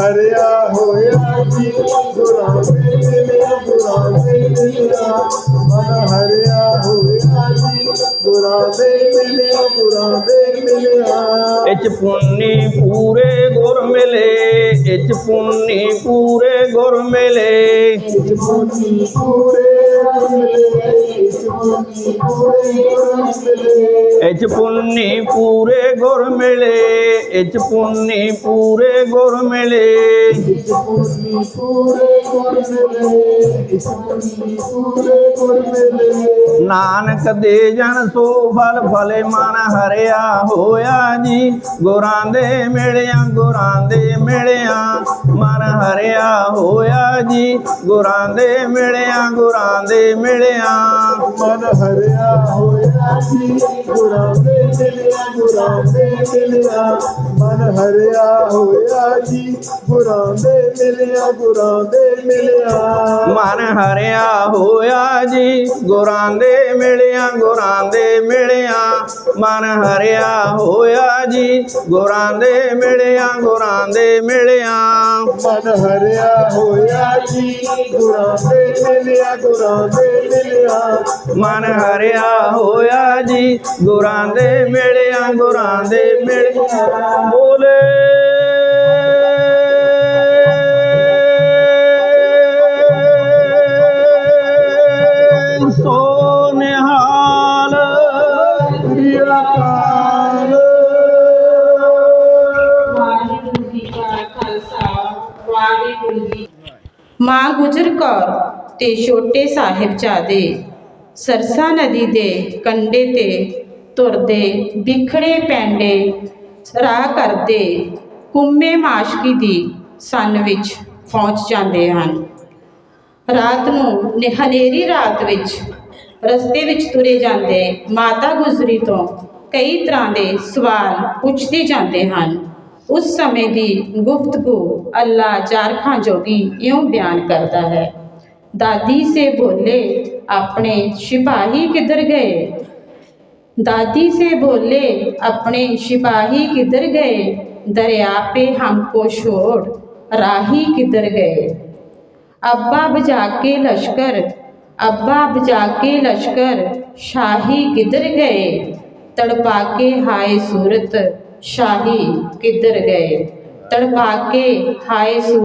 हरिया होया बुरा मन हरिया होया बुरा इच पुन्नी पूरे गुर मिले इच पुन्नी पूरे गुर मिले। इच पुन्नी पूरे गुर मिले। ਇਚ ਪੁੰਨੀ ਪੂਰੇ ਗੁਰ ਮਿਲੇ ਇਸ ਇਚ ਪੁੰਨੀ ਪੂਰੇ ਗੁਰ ਮਿਲੇ ਇਚ ਪੁੰਨੀ ਪੂਰੇ ਗੁਰ ਮਿਲੇ। ਨਾਨਕ ਦੇ ਜਨ ਸੋ ਫਲ, ਫਲੇ ਮਨ ਹਰਿਆ ਹੋਇਆ ਜੀ। ਗੁਰਾਂ ਦੇ ਮਿਲਿਆ, ਗੁਰਾਂ ਦੇ ਮਿਲਿਆ ਮਨ ਹਰਿਆ ਹੋਇਆ ਜੀ। ਗੁਰਾਂ ਦੇ ਮਿਲਿਆ, ਗੁਰਾਂ ਦੇ ਮਿਲਿਆ ਮਨ ਹਰਿਆ ਹੋਇਆ ਜੀ ਗੁਰਾਂ ਦੇ ਮਿਲਿਆ ਗੁਰਾਂ ਦੇ ਮਿਲਿਆ। ਮਨ ਹਰਿਆ ਹੋਇਆ ਜੀ ਗੁਰਾਂ ਦੇ ਮਿਲਿਆ ਗੁਰਾਂ ਦੇ ਮਿਲਿਆ। ਮਨ ਹਰਿਆ ਹੋਇਆ ਜੀ। ਗੁਰਾਂ ਦੇ ਮਿਲਿਆ ਗੁਰਾਂ ਦੇ ਮਿਲਿਆ। ਮਨ ਹਰਿਆ ਹੋਇਆ ਜੀ। ਗੁਰਾਂ ਦੇ ਮਿਲਿਆ ਗੁਰਾਂ ਦੇ ਮਿਲਿਆ। ਮਨ ਹਰਿਆ ਹੋਇਆ ਜੀ। ਗੁਰਾਂ ਦੇ ਮਿਲਿਆ ਗੁਰਾਂ ਦੇ ਮਿਲਿਆ। ਮਨ ਹਰਿਆ ਹੋਇਆ ਜੀ ਗੁਰਾਂ ਦੇ ਮਿਲਿਆ ਗੁਰਾਂ ਦੇ ਮਿਲਿਆ ਬੋਲੇ ਸੋ ਨਿਹਾਲ ਪ੍ਰਿਆ ਕਾਲ ਵਾਹਿਗੁਰੂ ਜੀ ਕਾ ਖਾਲਸਾ ਵਾਹਿਗੁਰੂ ਜੀ ਮਾਂ ਗੁਜਰ ਕੌਰ ਤੇ ਛੋਟੇ ਸਾਹਿਬਜ਼ਾਦੇ ਸਰਸਾ ਨਦੀ ਦੇ ਕੰਢੇ ਤੇ ਤੁਰਦੇ ਵਿਖੜੇ ਪੈਂਡੇ ਰਾਹ ਕਰਦੇ ਕੁੰਮੇ ਮਾਸ਼ਕੀ ਦੀ ਸੰਨ ਵਿੱਚ ਪਹੁੰਚ ਜਾਂਦੇ ਹਨ। ਰਾਤ ਨੂੰ ਹਨੇਰੀ ਰਾਤ ਵਿੱਚ ਰਸਤੇ ਵਿੱਚ ਤੁਰੇ ਜਾਂਦੇ ਮਾਤਾ ਗੁਜਰੀ ਤੋਂ ਕਈ ਤਰ੍ਹਾਂ ਦੇ ਸਵਾਲ ਪੁੱਛਦੇ ਜਾਂਦੇ ਹਨ। ਉਸ ਸਮੇਂ ਦੀ ਗੁਫ਼ਤਗੂ ਅੱਲਾ ਜਾਰਖਾਂ ਜੋਗੀ ਇਉਂ ਬਿਆਨ ਕਰਦਾ ਹੈ दादी से बोले, अपने सिपाही किधर गए? दादी से बोले, अपने सिपाही किधर गए? दरिया पे हमको छोड़ राही किधर गए? अब्बा बजा के लश्कर, अब्बा बजा के लश्कर, शाही किधर गए? तड़पा के हाय सूरत, शाही किधर गए? तड़पा के हाय सूरत